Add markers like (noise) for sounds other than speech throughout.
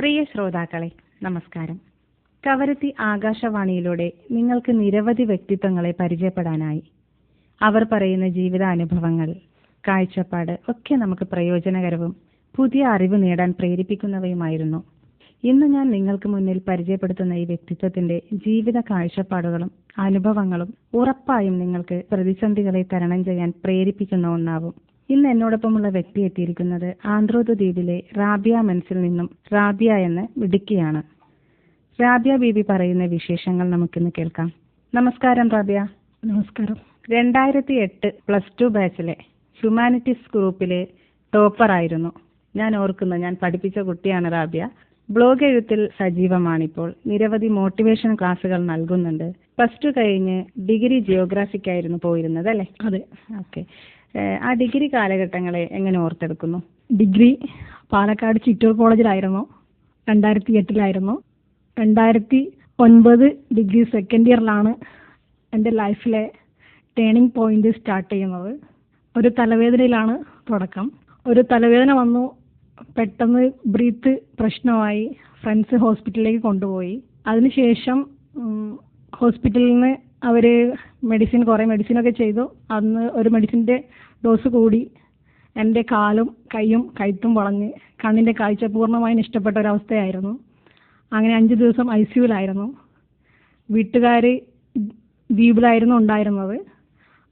പ്രിയ ശ്രോതാക്കളെ നമസ്കാരം. കവരത്തി ആകാശവാണിയിലൂടെ നിങ്ങൾക്ക് നിരവധി വ്യക്തിത്വങ്ങളെ പരിചയപ്പെടാനായി. അവർ പറയുന്ന ജീവിതാനുഭവങ്ങൾ കാഴ്ചപ്പാട് ഒക്കെ നമുക്ക് പ്രയോജനകരവും പുതിയ അറിവ് നേടാൻ പ്രേരിപ്പിക്കുന്നവയുമായിരുന്നു. ഇന്ന് ഞാൻ നിങ്ങൾക്ക് മുന്നിൽ പരിചയപ്പെടുത്തുന്ന ഈ വ്യക്തിത്വത്തിന്റെ ജീവിത കാഴ്ചപ്പാടുകളും അനുഭവങ്ങളും ഉറപ്പായും നിങ്ങൾക്ക് പ്രതിസന്ധികളെ തരണം ചെയ്യാൻ പ്രേരിപ്പിക്കുന്ന ഒന്നാവും. ഇന്ന് എന്നോടൊപ്പമുള്ള വ്യക്തി എത്തിയിരിക്കുന്നത് ആന്ത്രോത്ത് ദ്വീപിലെ റാബിയ മെൻസിൽ നിന്നും റാബിയ എന്ന് ഇടുക്കിയാണ് റാബിയ ബീബി പറയുന്ന വിശേഷങ്ങൾ നമുക്കിന്ന് കേൾക്കാം. നമസ്കാരം റാബിയ. നമസ്കാരം. രണ്ടായിരത്തി എട്ട് പ്ലസ് ടു ബാച്ചിലെ ഹ്യൂമാനിറ്റീസ് ഗ്രൂപ്പിലെ ടോപ്പർ ആയിരുന്നു. ഞാൻ ഓർക്കുന്നു ഞാൻ പഠിപ്പിച്ച കുട്ടിയാണ് റാബിയ. ബ്ലോഗ് എഴുത്തിൽ സജീവമാണിപ്പോൾ. നിരവധി മോട്ടിവേഷൻ ക്ലാസ്സുകൾ നൽകുന്നുണ്ട്. പ്ലസ് ടു കഴിഞ്ഞ് ഡിഗ്രി ജിയോഗ്രാഫിക്കായിരുന്നു പോയിരുന്നത് അല്ലേ? അതെ. ഓക്കെ. ആ ഡിഗ്രി കാലഘട്ടങ്ങളെ എങ്ങനെ ഓർത്തെടുക്കുന്നു? ഡിഗ്രി പാലക്കാട് ചിറ്റൂർ കോളേജിലായിരുന്നു. രണ്ടായിരത്തി എട്ടിലായിരുന്നു രണ്ടായിരത്തി ഒൻപത് ഡിഗ്രി സെക്കൻഡ് ഇയറിലാണ് എന്റെ ലൈഫിലെ ടേണിംഗ് പോയിന്റ് സ്റ്റാർട്ട് ചെയ്യുന്നത്. ഒരു തലവേദനയിലാണ് തുടക്കം. ഒരു തലവേദന വന്നു. പെട്ടെന്ന് ബ്രീത്ത് പ്രശ്നമായി. ഫ്രണ്ട്സ് ഹോസ്പിറ്റലിലേക്ക് കൊണ്ടുപോയി. അതിനുശേഷം ഹോസ്പിറ്റലിൽ നിന്ന് അവർ മെഡിസിൻ കുറേ മെഡിസിനൊക്കെ ചെയ്തു. അന്ന് ഒരു മെഡിസിന്റെ ഡോസ് കൂടി എന്റെ കാലും കൈയും കഴുത്തും വളഞ്ഞ് കണ്ണിന്റെ കാഴ്ച പൂർണമായും നഷ്ടപ്പെട്ട ഒരവസ്ഥയായിരുന്നു അങ്ങനെ അഞ്ച് ദിവസം ഐ സിയുലായിരുന്നു വീട്ടുകാർ ദ്വീപിലായിരുന്നു ഉണ്ടായിരുന്നത്.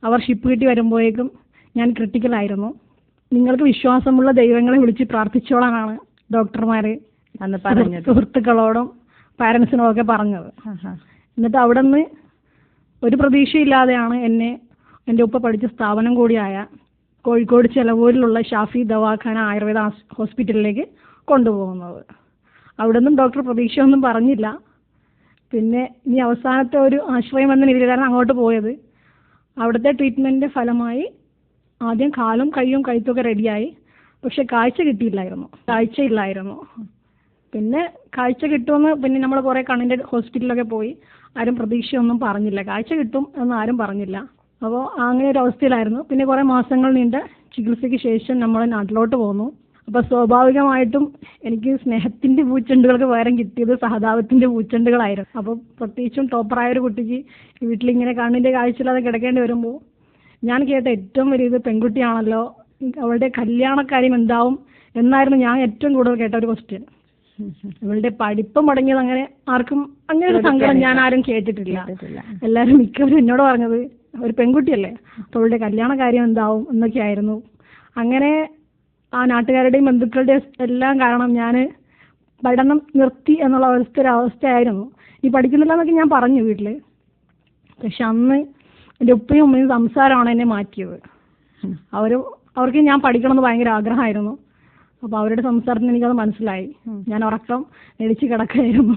അവർ ഷിപ്പ് കിട്ടി വരുമ്പോഴേക്കും ഞാൻ ക്രിട്ടിക്കലായിരുന്നു നിങ്ങൾക്ക് വിശ്വാസമുള്ള ദൈവങ്ങളെ വിളിച്ച് പ്രാർത്ഥിച്ചോളാനാണ് ഡോക്ടർമാർ സുഹൃത്തുക്കളോടും പാരൻസിനോടൊക്കെ പറഞ്ഞത്. എന്നിട്ട് അവിടെ നിന്ന് ഒരു പ്രതീക്ഷയില്ലാതെയാണ് എന്നെ എന്റെ ഉപ്പ പഠിച്ച സ്ഥാപനം കൂടിയായ കോഴിക്കോട് ചെലവൂരിലുള്ള ഷാഫി ദവാഖാന ആയുർവേദ ഹോസ്പിറ്റലിലേക്ക് കൊണ്ടുപോകുന്നത്. അവിടെ നിന്നും ഡോക്ടർ പ്രതീക്ഷയൊന്നും പറഞ്ഞില്ല. പിന്നെ ഇനി അവസാനത്തെ ഒരു ആശ്രയം എന്ന രീതിയിലാണ് അങ്ങോട്ട് പോയത്. അവിടുത്തെ ട്രീറ്റ്മെന്റിന്റെ ഫലമായി ആദ്യം കാലും കൈയും കഴുത്തൊക്കെ റെഡിയായി. പക്ഷെ കാഴ്ച കിട്ടിയില്ലായിരുന്നു. കാഴ്ചയില്ലായിരുന്നു പിന്നെ കാഴ്ച കിട്ടുമെന്ന് പിന്നെ നമ്മൾ കുറേ കണ്ണിന്റെ ഹോസ്പിറ്റലിലൊക്കെ പോയി. ആരും പ്രതീക്ഷയൊന്നും പറഞ്ഞില്ല. കാഴ്ച കിട്ടും എന്ന് ആരും പറഞ്ഞില്ല. അപ്പോൾ അങ്ങനെ ഒരു അവസ്ഥയിലായിരുന്നു. പിന്നെ കുറേ മാസങ്ങൾ നീണ്ട ചികിത്സയ്ക്ക് ശേഷം നമ്മൾ നാട്ടിലോട്ട് പോന്നു. അപ്പോൾ സ്വാഭാവികമായിട്ടും എനിക്ക് സ്നേഹത്തിന്റെ പൂച്ചെണ്ടുകൾക്ക് പകരം കിട്ടിയത് സഹതാപത്തിന്റെ പൂച്ചെണ്ടുകളായിരുന്നു. അപ്പോൾ പ്രത്യേകിച്ചും ടോപ്പറായ ഒരു കുട്ടിക്ക് വീട്ടിൽ വീട്ടിലിങ്ങനെ കണ്ണിന്റെ കാഴ്ചയില്ലാതെ കിടക്കേണ്ടി വരുമ്പോൾ ഞാൻ കേട്ട ഏറ്റവും വലിയ ഇത് പെൺകുട്ടിയാണല്ലോ അവളുടെ കല്യാണക്കാര്യം എന്താവും എന്നായിരുന്നു ഞാൻ ഏറ്റവും കൂടുതൽ കേട്ട ഒരു ക്വസ്റ്റ്യൻ ഇവളുടെ പഠിപ്പ് മുടങ്ങിയത് അങ്ങനെ ആർക്കും അങ്ങനെ ഒരു സങ്കടം ഞാൻ ആരും കേട്ടിട്ടില്ല. എല്ലാരും എല്ലാവരും മിക്കവരും എന്നോട് പറഞ്ഞത് ഒരു പെൺകുട്ടിയല്ലേ? അപ്പോൾ അവളുടെ കല്യാണ കാര്യം എന്താവും? എന്നൊക്കെയായിരുന്നു അങ്ങനെ ആ നാട്ടുകാരുടെയും ബന്ധുക്കളുടെയും എല്ലാം കാരണം ഞാൻ പഠനം നിർത്തി എന്നുള്ള അവസ്ഥ ഒരു അവസ്ഥയായിരുന്നു. ഈ പഠിക്കുന്നില്ല എന്നൊക്കെ ഞാൻ പറഞ്ഞു വീട്ടിൽ പക്ഷെ അന്ന് എന്റെ ഉപ്പയും ഉമ്മയും സംസാരമാണ് എന്നെ മാറ്റിയത്. അവർ അവർക്ക് ഞാൻ പഠിക്കണമെന്ന് ഭയങ്കര ആഗ്രഹമായിരുന്നു. അപ്പോൾ അവരുടെ സംസാരത്തിന് എനിക്കത് മനസ്സിലായി. ഞാൻ ഉറക്കം എഴിച്ചു കിടക്കായിരുന്നു.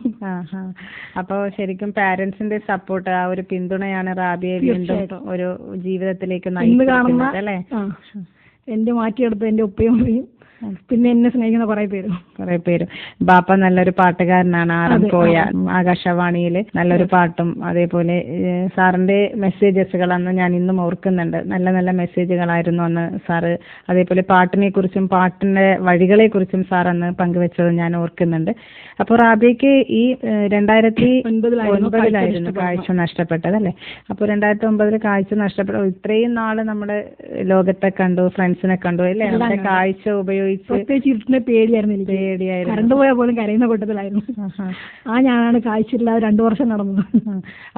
അപ്പോൾ ശരിക്കും പാരന്റ്സിന്റെ സപ്പോർട്ട് ആ ഒരു പിന്തുണയാണ് റാബിയെ വീണ്ടും ഒരു ജീവിതത്തിലേക്ക് ഇന്ന് കാണുന്ന നയിക്കുന്നത് അല്ലേ എന്റെ മാറ്റിയെടുത്ത എന്റെ ഉപ്പയും ഉമ്മയും പിന്നെ എന്നെ സ്നേഹിക്കുന്ന കുറെ പേരും. കുറെ പേരും. ബാപ്പ നല്ലൊരു പാട്ടുകാരനാണ്. ആർ കോയ ആ. ആകാശവാണിയിൽ നല്ലൊരു പാട്ടും അതേപോലെ സാറിന്റെ മെസ്സേജസുകൾ അന്ന് ഞാൻ ഇന്നും ഓർക്കുന്നുണ്ട്. നല്ല നല്ല മെസ്സേജുകളായിരുന്നു അന്ന് സാറ് അതേപോലെ പാട്ടിനെ കുറിച്ചും പാട്ടിന്റെ വഴികളെ കുറിച്ചും സാർ അന്ന് പങ്കുവെച്ചത് ഞാൻ ഓർക്കുന്നുണ്ട്. അപ്പോൾ റാബിയക്ക് ഈ രണ്ടായിരത്തി ഒൻപതിലായിരുന്നു കാഴ്ച നഷ്ടപ്പെട്ടത്. അല്ലേ? അപ്പോൾ രണ്ടായിരത്തി ഒമ്പതിൽ കാഴ്ച നഷ്ടപ്പെട്ടു ഇത്രയും നാൾ നമ്മുടെ ലോകത്തെ കണ്ടു ഫ്രണ്ട്സിനെ കണ്ടു അല്ലേ? നമ്മുടെ കാഴ്ച ഉപയോഗിച്ച് പ്രത്യേകിച്ച് ഇരുട്ടിനെ പേടിയായിരുന്നു എനിക്ക്. പേടിയായിരുന്നു. കറണ്ട് പോയാൽ പോലും കരയുന്ന കൂട്ടത്തിലായിരുന്നു. ആ ഞാനാണ് കാഴ്ചയില്ലാതെ രണ്ടു വർഷം നടന്നത്.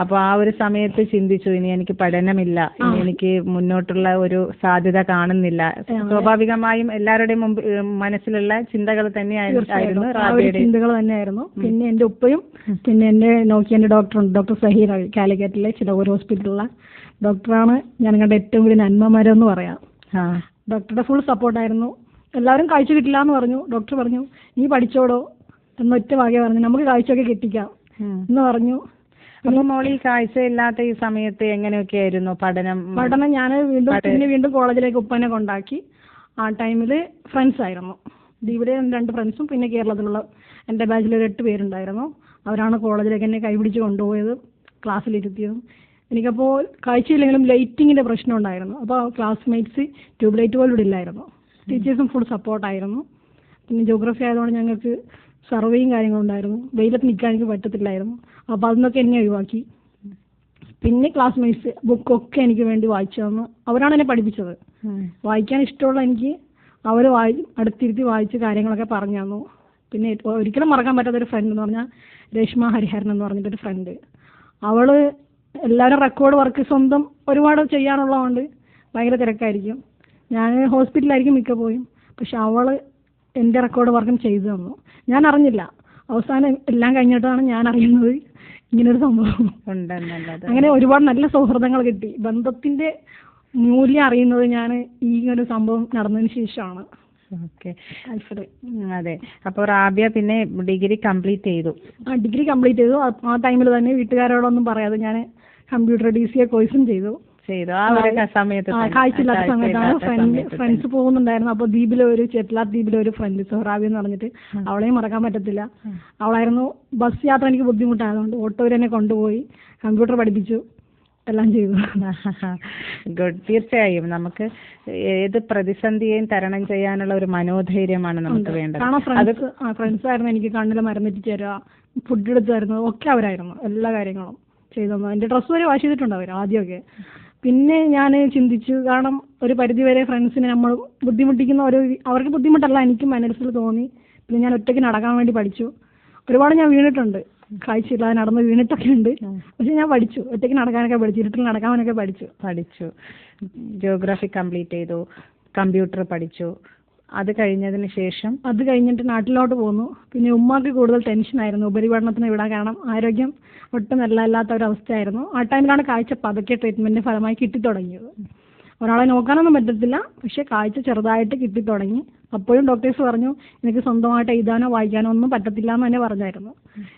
അപ്പോൾ അപ്പൊ ആ ഒരു സമയത്ത് ചിന്തിച്ചു ഇനി എനിക്ക് പഠനമില്ല ഇനി എനിക്ക് മുന്നോട്ടുള്ള ഒരു സാധ്യത കാണുന്നില്ല. സ്വാഭാവികമായും എല്ലാവരുടെയും മുമ്പ് മനസ്സിലുള്ള ചിന്തകൾ തന്നെയായിരുന്നു ചിന്തകൾ തന്നെയായിരുന്നു. പിന്നെ എന്റെ ഉപ്പയും പിന്നെ എന്റെ നോക്കിയ എന്റെ ഡോക്ടറുണ്ട് ഡോക്ടർ സഹീർ കാലിക്കറ്റിലെ ചിലവൂർ ഹോസ്പിറ്റലിലുള്ള ഡോക്ടറാണ് ഞാൻ കണ്ട ഏറ്റവും വലിയ നന്മമാരെന്ന് പറയാം. ഡോക്ടറുടെ ഫുൾ സപ്പോർട്ടായിരുന്നു. എല്ലാവരും കാഴ്ച കിട്ടില്ല എന്ന് പറഞ്ഞു. ഡോക്ടർ പറഞ്ഞു നീ പഠിച്ചോടോ. എന്നൊറ്റ വാകെ പറഞ്ഞു. നമുക്ക് കാഴ്ചയൊക്കെ കിട്ടിക്കാം. എന്ന് പറഞ്ഞു. അപ്പൊ മോളി ഈ കാഴ്ചയില്ലാത്ത ഈ സമയത്ത് എങ്ങനെയൊക്കെ ആയിരുന്നു പഠനം? പഠനം ഞാൻ വീണ്ടും പിന്നെ വീണ്ടും കോളേജിലേക്ക് ഉപ്പനെ കൊണ്ടാക്കി. ആ ടൈമിൽ ഫ്രണ്ട്സ് ആയിരുന്നു. ഇവിടെ രണ്ട് ഫ്രണ്ട്സും പിന്നെ കേരളത്തിലുള്ള എന്റെ ബാച്ചിൽ ഒരു എട്ട് പേരുണ്ടായിരുന്നു. അവരാണ് കോളേജിലേക്ക് എന്നെ കൈപിടിച്ച് കൊണ്ടുപോയത് ക്ലാസ്സിലിരുത്തിയതും എനിക്കപ്പോൾ കാഴ്ചയില്ലെങ്കിലും ലൈറ്റിങ്ങിന്റെ പ്രശ്നം ഉണ്ടായിരുന്നു. അപ്പോൾ ക്ലാസ്മേറ്റ്സ് ട്യൂബ് ലൈറ്റ് പോലും ഇല്ലായിരുന്നു. ടീച്ചേഴ്സും ഫുൾ സപ്പോർട്ടായിരുന്നു പിന്നെ ജോഗ്രഫി ആയതുകൊണ്ട് ഞങ്ങൾക്ക് സർവേയും കാര്യങ്ങളും ഉണ്ടായിരുന്നു. വെയിലത്ത് നിൽക്കാൻ എനിക്ക് പറ്റത്തില്ലായിരുന്നു. അപ്പോൾ അതിന്നൊക്കെ എന്നെ ഒഴിവാക്കി. പിന്നെ ക്ലാസ്മേറ്റ്സ് ബുക്കൊക്കെ എനിക്ക് വേണ്ടി വായിച്ചു തന്നു. അവരാണ് എന്നെ പഠിപ്പിച്ചത്. വായിക്കാൻ ഇഷ്ടമുള്ള എനിക്ക് അവർ വായി അടുത്തിരുത്തി വായിച്ച് കാര്യങ്ങളൊക്കെ പറഞ്ഞു തന്നു. പിന്നെ ഒരിക്കലും മറക്കാൻ പറ്റാത്ത ഒരു ഫ്രണ്ട് എന്ന് പറഞ്ഞാൽ രേഷ്മ ഹരിഹരൻ എന്ന് പറഞ്ഞിട്ടൊരു ഫ്രണ്ട് അവൾ എല്ലാവരും റെക്കോർഡ് വർക്ക് സ്വന്തം ഒരുപാട് ചെയ്യാനുള്ളതുകൊണ്ട് ഭയങ്കര തിരക്കായിരിക്കും. ഞാൻ ഹോസ്പിറ്റലായിരിക്കും മിക്ക പോയും പക്ഷെ അവൾ എന്റെ റെക്കോർഡ് വർക്കും ചെയ്തു തന്നു. ഞാൻ അറിഞ്ഞില്ല. അവസാനം എല്ലാം കഴിഞ്ഞിട്ടാണ് ഞാൻ അറിയുന്നത് ഇങ്ങനൊരു സംഭവം. ഉണ്ടെന്നുള്ളത്. അങ്ങനെ ഒരുപാട് നല്ല സൗഹൃദങ്ങൾ കിട്ടി. ബന്ധത്തിന്റെ മൂല്യം അറിയുന്നത് ഞാൻ ഈ ഒരു സംഭവം നടന്നതിന് ശേഷമാണ്. ഓക്കെ. അതെ. അപ്പോൾ റാബിയ പിന്നെ ഡിഗ്രി കംപ്ലീറ്റ് ചെയ്തു. ആ ഡിഗ്രി കംപ്ലീറ്റ് ചെയ്തു. ആ ടൈമിൽ തന്നെ വീട്ടുകാരോടൊന്നും പറയാതെ ഞാൻ കമ്പ്യൂട്ടർ ഡി സി എ കോഴ്സും ചെയ്തു. ചെയ്തു. ആ ഒരു സമയത്ത് തന്നെ. കാഴ്ചയില്ലാത്ത സമയത്താണ് ഫ്രണ്ട് ഫ്രണ്ട്സ് പോകുന്നുണ്ടായിരുന്നു. അപ്പോൾ ദ്വീപിലെ ഒരു ചെറ്റ്ലാത്ത് ദ്വീപിലെ ഒരു ഫ്രണ്ട് സൊഹറാബി എന്ന് പറഞ്ഞിട്ട് അവളെയും മറക്കാൻ പറ്റത്തില്ല. അവളായിരുന്നു ബസ് യാത്ര എനിക്ക് ബുദ്ധിമുട്ടായതുകൊണ്ട് ഓട്ടോ എന്നെ കൊണ്ടുപോയി കമ്പ്യൂട്ടർ പഠിപ്പിച്ചു എല്ലാം ചെയ്തു. ഗുഡ്. തീർച്ചയായും നമുക്ക് ഏത് പ്രതിസന്ധിയെയും തരണം ചെയ്യാനുള്ള ഒരു മനോധൈര്യമാണ് നമുക്ക് വേണ്ടത്. ഫ്രണ്ട്സ് ആയിരുന്നു എനിക്ക് കണ്ണിൽ മരുന്നിട്ട് തരിക. ഫുഡ് എടുത്തു തരുന്നത് ഒക്കെ അവരായിരുന്നു. എല്ലാ കാര്യങ്ങളും ചെയ്തു തന്നു എന്റെ ഡ്രസ്സ് വരെ വാഷ് ചെയ്തിട്ടുണ്ട് അവർ ആദ്യമൊക്കെ. പിന്നെ ഞാൻ ചിന്തിച്ചു കാരണം ഒരു പരിധി വരെ ഫ്രണ്ട്സിനെ നമ്മൾ ബുദ്ധിമുട്ടിക്കുന്ന ഒരു അവർക്ക് ബുദ്ധിമുട്ടല്ല എനിക്ക് മനസ്സിൽ തോന്നി. പിന്നെ ഞാൻ ഒറ്റയ്ക്ക് നടക്കാൻ വേണ്ടി പഠിച്ചു. ഒരുപാട് ഞാൻ വീണിട്ടുണ്ട്. കാഴ്ചയില്ലാതെ നടന്ന് വീണിട്ടൊക്കെ ഉണ്ട്. പക്ഷെ ഞാൻ പഠിച്ചു. ഒറ്റയ്ക്ക് നടക്കാനൊക്കെ പഠിച്ചു. ഇരുട്ടിൽ നടക്കാനൊക്കെ പഠിച്ചു. പഠിച്ചു. ജിയോഗ്രാഫി കംപ്ലീറ്റ് ചെയ്തു. കമ്പ്യൂട്ടർ പഠിച്ചു. അത് കഴിഞ്ഞതിന് ശേഷം. അത് കഴിഞ്ഞിട്ട് നാട്ടിലോട്ട് പോന്നു. പിന്നെ ഉമ്മാക്ക് കൂടുതൽ ടെൻഷനായിരുന്നു ഉപരിപഠനത്തിന് വിടാൻ കാരണം ആരോഗ്യം ഒട്ടും നല്ല അല്ലാത്ത ഒരു അവസ്ഥയായിരുന്നു ആ ടൈമിലാണ് കാഴ്ച പതുക്കെ ട്രീറ്റ്മെന്റിന്റെ ഫലമായി കിട്ടിത്തുടങ്ങിയത്. ഒരാളെ നോക്കാനൊന്നും പറ്റത്തില്ല. പക്ഷെ കാഴ്ച ചെറുതായിട്ട് കിട്ടിത്തുടങ്ങി. അപ്പോഴും ഡോക്ടേഴ്സ് പറഞ്ഞു എനിക്ക് സ്വന്തമായിട്ട് എഴുതാനോ വായിക്കാനോ ഒന്നും പറ്റത്തില്ല എന്ന് തന്നെ പറഞ്ഞായിരുന്നു.